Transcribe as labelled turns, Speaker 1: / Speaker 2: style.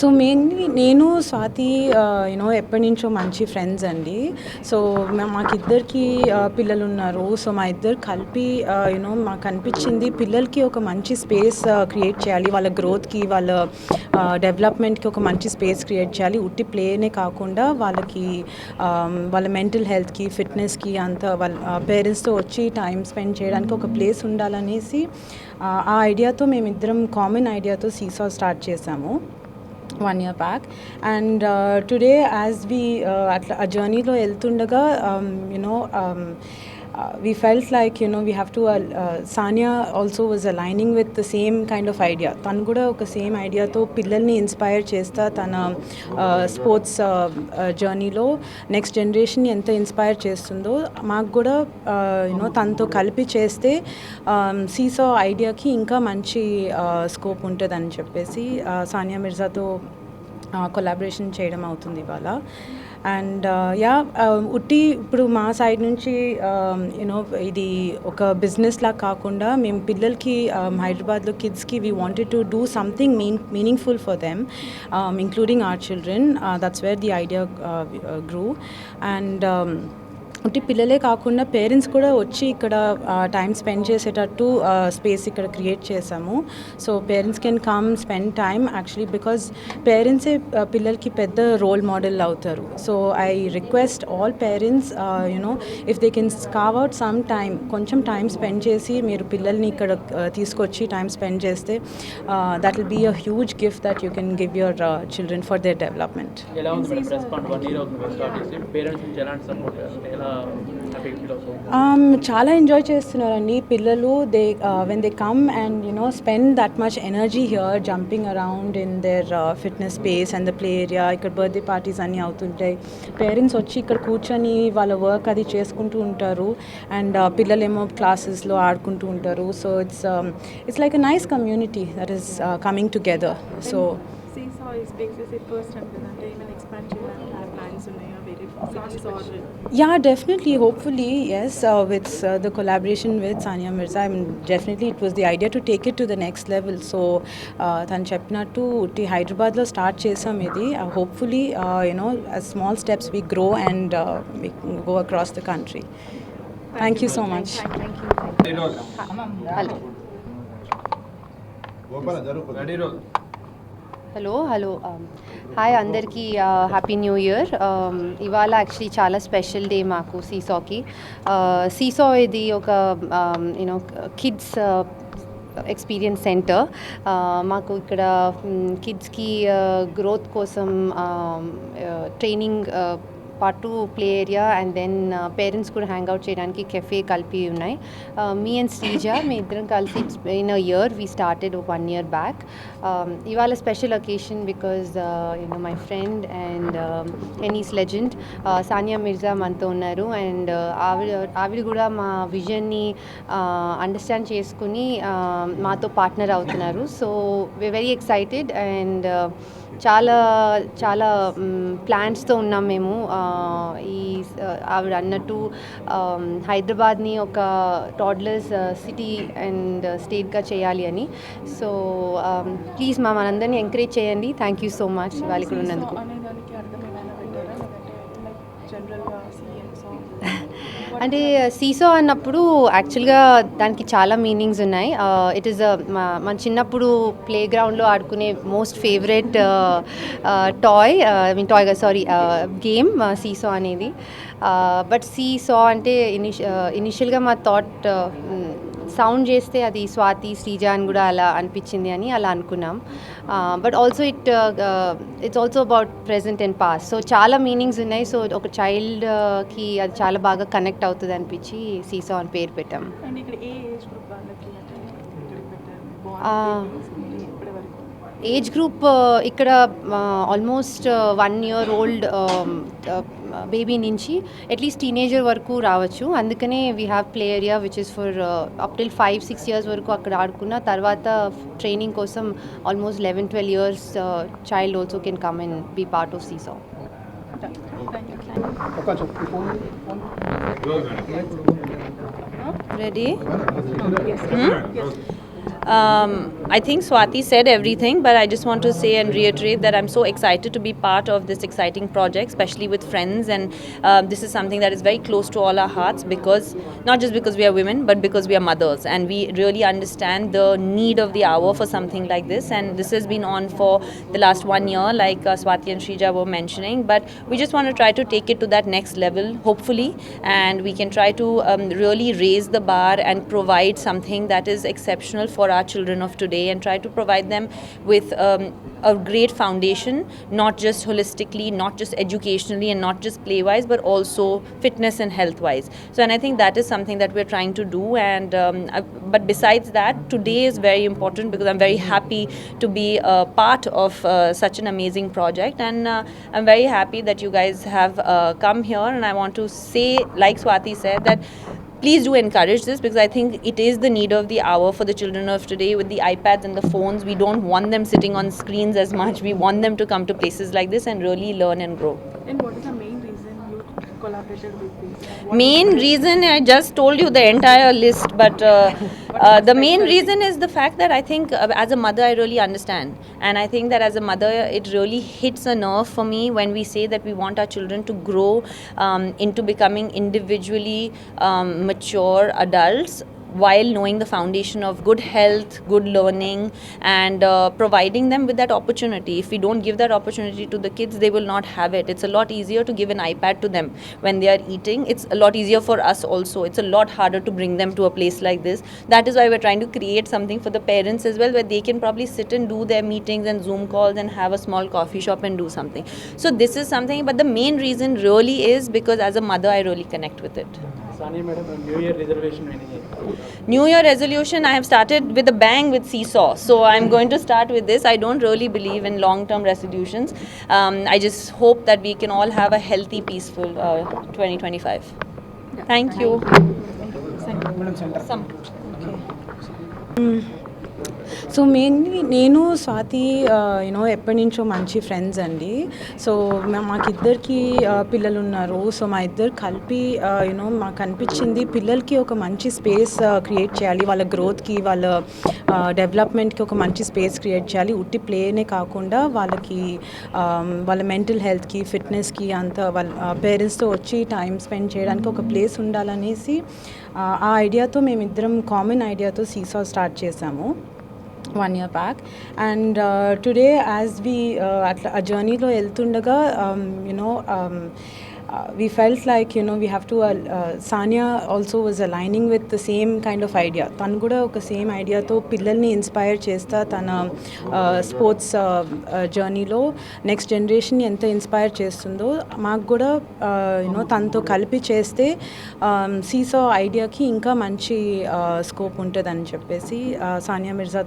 Speaker 1: So mainly నేను Swathi you know ఎప్పటి నుంచో మంచి ఫ్రెండ్స్ అండి. సో మాకిద్దరికి uh, పిల్లలు ఉన్నారు సో మా ఇద్దరు కలిపి uh, యూనో మాకు అనిపించింది పిల్లలకి ఒక మంచి స్పేస్ క్రియేట్ uh, చేయాలి. వాళ్ళ గ్రోత్కి వాళ్ళ డెవలప్మెంట్కి ఒక మంచి స్పేస్ క్రియేట్ చేయాలి. ఉట్టి ప్లేనే కాకుండా వాళ్ళకి వాళ్ళ మెంటల్ హెల్త్కి ఫిట్నెస్కి అంత వాళ్ళ పేరెంట్స్తో వచ్చి టైం స్పెండ్ చేయడానికి ఒక ప్లేస్ ఉండాలనేసి ఆ, ఆ ఐడియాతో మేమిద్దరం కామన్ ఐడియాతో సీసా స్టార్ట్ చేసాము. One year back and today as we అట్లా ఆ జర్నీలో వెళ్తుండగా um, you know um, we felt like you know we have to Sania also was aligning with the same kind of idea తను కూడా ఒక same ఐడియాతో పిల్లల్ని inspire చేస్తా తన స్పోర్ట్స్ జర్నీలో నెక్స్ట్ జనరేషన్ ఎంత ఇన్స్పైర్ చేస్తుందో మాకు కూడా uh, యూనో తనతో కలిపి చేస్తే um, సీసో ఐడియాకి ఇంకా మంచి uh, స్కోప్ ఉంటుందని చెప్పేసి సానియా మిర్జాతో కొలాబరేషన్ చేయడం అవుతుంది ఇవాళ. అండ్ uh, యా um, ఉట్టి ఇప్పుడు మా సైడ్ నుంచి um, యూనో ఇది ఒక బిజినెస్ లా కాకుండా మేము పిల్లలకి హైదరాబాద్లో కిడ్స్కి we wanted to do something mean meaningful for them including our children that's where the idea grew and అంటే పిల్లలే కాకుండా పేరెంట్స్ కూడా వచ్చి ఇక్కడ టైం స్పెండ్ చేసేటట్టు స్పేస్ ఇక్కడ క్రియేట్ చేసాము so parents can come spend time actually because పేరెంట్సే పిల్లలకి పెద్ద రోల్ మోడల్ అవుతారు. So I request all parents you know if they can carve out some time కొంచెం టైం స్పెండ్ చేసి మీరు పిల్లల్ని ఇక్కడ తీసుకొచ్చి టైం స్పెండ్ చేస్తే that will be a huge gift that you can give your children for their development
Speaker 2: ఎలా ఉంది
Speaker 1: Um, చాలా ఎంజాయ్ చేస్తున్నారండి. పిల్లలు they when they come and you know spend that much energy here jumping around in there fitness space and the play area ఇక్కడ birthday parties అన్నీ అవుతుంటాయి. Parents వచ్చి ఇక్కడ కూర్చొని వాళ్ళ వర్క్ అది చేసుకుంటూ ఉంటారు. అండ్ uh, పిల్లలేమో క్లాసెస్లో ఆడుకుంటూ ఉంటారు. So it's it's like a nice community that is coming together so Yeah, definitely. Hopefully, yes. Uh, with uh, the collaboration with Sania Mirza, I mean, definitely it was the idea to take it to the next level. So, uh, తను చెప్పినట్టు ఉట్టి హైదరాబాద్లో start చేసాం ఇది hopefully you know small steps we grow and go across the country thank you so much
Speaker 3: hello hello hello. Um, hi అందరికీ happy new year ఇవాళ actually చాలా special day మాకు సీసాకి. Uh, సీసా ఇది ఒక యూనో కిడ్స్ ఎక్స్పీరియన్స్ సెంటర్ మాకు ఇక్కడ um, కిడ్స్కి గ్రోత్ uh, కోసం um, uh, ట్రైనింగ్ పాటు play area and then parents కూడా హ్యాంగ్ అవుట్ చేయడానికి కెఫే కలిపి ఉన్నాయి. మీ అండ్ శ్రీజ మీ ఇద్దరం కలిసి in a year we started one year back ఇవాళ special occasion because you know my friend and tennis legend Sania Mirza మనతో ఉన్నారు. అండ్ ఆవిడ ఆవిడ కూడా మా విజన్ని అండర్స్టాండ్ చేసుకుని uh, మాతో పార్ట్నర్ అవుతున్నారు. So we very excited and చాలా చాలా ప్లాన్స్తో ఉన్నాం మేము. ఈ ఆవిడ అన్నట్టు హైదరాబాద్ని ఒక టాడ్లర్స్ సిటీ అండ్ స్టేట్గా చేయాలి అని. సో ప్లీజ్ మా మనందరినీ ఎంకరేజ్ చేయండి. థ్యాంక్ యూ సో మచ్ వాళ్ళు ఇక్కడ ఉన్నందుకు
Speaker 4: అనే దానికి అర్థం ఏమైనా పెట్టారా లేదంటే లైక్ జనరల్గా
Speaker 3: అంటే సీసో అన్నప్పుడు యాక్చువల్గా దానికి చాలా మీనింగ్స్ ఉన్నాయి. ఇట్ ఈస్ మన చిన్నప్పుడు ప్లే గ్రౌండ్లో ఆడుకునే most favourite toy I mean toy sorry game seesaw అనేది. బట్ సీసో అంటే ఇనిష్ ఇనిషియల్గా మా థాట్ సౌండ్ చేస్తే అది స్వాతి శ్రీజ అని కూడా అలా అనిపించింది అని అలా అనుకున్నాం. But also it it's also about present and past so చాలా మీనింగ్స్ ఉన్నాయి. సో ఒక చైల్డ్కి అది చాలా బాగా కనెక్ట్ అవుతుంది అనిపించి సీసో అని పేరు పెట్టాం.
Speaker 4: ఏజ్ గ్రూప్
Speaker 3: గ్రూప్ ఇక్కడ almost one year old baby నుంచి అట్లీస్ట్ టీనేజర్ వరకు రావచ్చు. అందుకనే we have play area which is for up till five six years వరకు అక్కడ ఆడుకున్న తర్వాత ట్రైనింగ్ కోసం almost eleven twelve years child also can come and be part of Seesa
Speaker 1: ready
Speaker 5: Um, I think Swati said everything, but I just want to say and reiterate that I'm so excited to be part of this exciting project, especially with friends. And um, this is something that is very close to all our hearts because not just because we are women, but because we are mothers, and we really understand the need of the hour for something like this. And this has been on for the last one year, like uh, Swati and Shrija were mentioning. But we just want to try to take it to that next level, hopefully, and we can try to um, really raise the bar and provide something that is exceptional for our children of today and try to provide them with um, a great foundation, not just holistically, not just educationally, and not just play wise, but also fitness and health wise. So, and I think that is something that we're trying to do. And um, I, but besides that, today is very important because I'm very happy to be a part of uh, such an amazing project, and uh, I'm very happy that you guys have uh, come here. And I want to say, like Swati said, that please do encourage this because I think it is the need of the hour for the children of today with the iPads and the phones. We don't want them sitting on screens as much. We want them to come to places like this and really learn and grow.
Speaker 4: And what is the main reason you collaborated with? What
Speaker 5: Main reason I just told you the entire list, but uh, uh, the main reason is the fact that I think uh, as a mother I really understand, and I think that as a mother it really hits a nerve for me when we say that we want our children to grow um, into becoming individually um, mature adults while knowing the foundation of good health, good learning, and uh, providing them with that opportunity. If we don't give that opportunity to the kids, they will not have it. It's a lot easier to give an iPad to them when they are eating. It's a lot easier for us also. It's a lot harder to bring them to a place like this. That is why we're trying to create something for the parents as well, where they can probably sit and do their meetings and Zoom calls and have a small coffee shop and do something. So, this is something, but the main reason really is because as a mother, I really connect with it.
Speaker 2: Madam, New Year resolution
Speaker 5: New Year resolution, I have started with a bang with Seesaw. So I'm going to start with this. I don't really believe in long term resolutions. Um, I just hope that we can all have a healthy, peaceful uh, 2025. Thank you. Madam, center. Some. Okay.
Speaker 1: So mainly నేను Swathi you know ఎప్పటి నుంచో మంచి friends అండి. So మాకిద్దరికి పిల్లలు ఉన్నారు so మా ఇద్దరు కలిపి యూనో మాకు అనిపించింది పిల్లలకి ఒక మంచి స్పేస్ క్రియేట్ చేయాలి. వాళ్ళ గ్రోత్కి వాళ్ళ డెవలప్మెంట్కి ఒక మంచి స్పేస్ క్రియేట్ చేయాలి. ఉట్టి ప్లేనే కాకుండా వాళ్ళకి వాళ్ళ మెంటల్ హెల్త్కి ఫిట్నెస్కి అంత వాళ్ళ పేరెంట్స్తో వచ్చి టైం స్పెండ్ చేయడానికి ఒక ప్లేస్ ఉండాలనేసి ఆ ఐడియాతో మేమిద్దరం కామన్ ఐడియాతో సీసా స్టార్ట్ చేశాము one year back and today as we అట్లా ఆ జర్నీలో వెళ్తుండగా um, you know um, uh, we felt like you know we have to uh, uh, Sanya also was aligning with the same kind of idea. తను కూడా ఒక same ఐడియాతో పిల్లల్ని inspire చేస్తా తన స్పోర్ట్స్ జర్నీలో నెక్స్ట్ జనరేషన్ ఎంత ఇన్స్పైర్ చేస్తుందో మాకు కూడా uh, యూనో తనతో కలిపి చేస్తే um, సీసో ఐడియాకి ఇంకా మంచి uh, స్కోప్ ఉంటుందని చెప్పేసి సానియా మిర్జా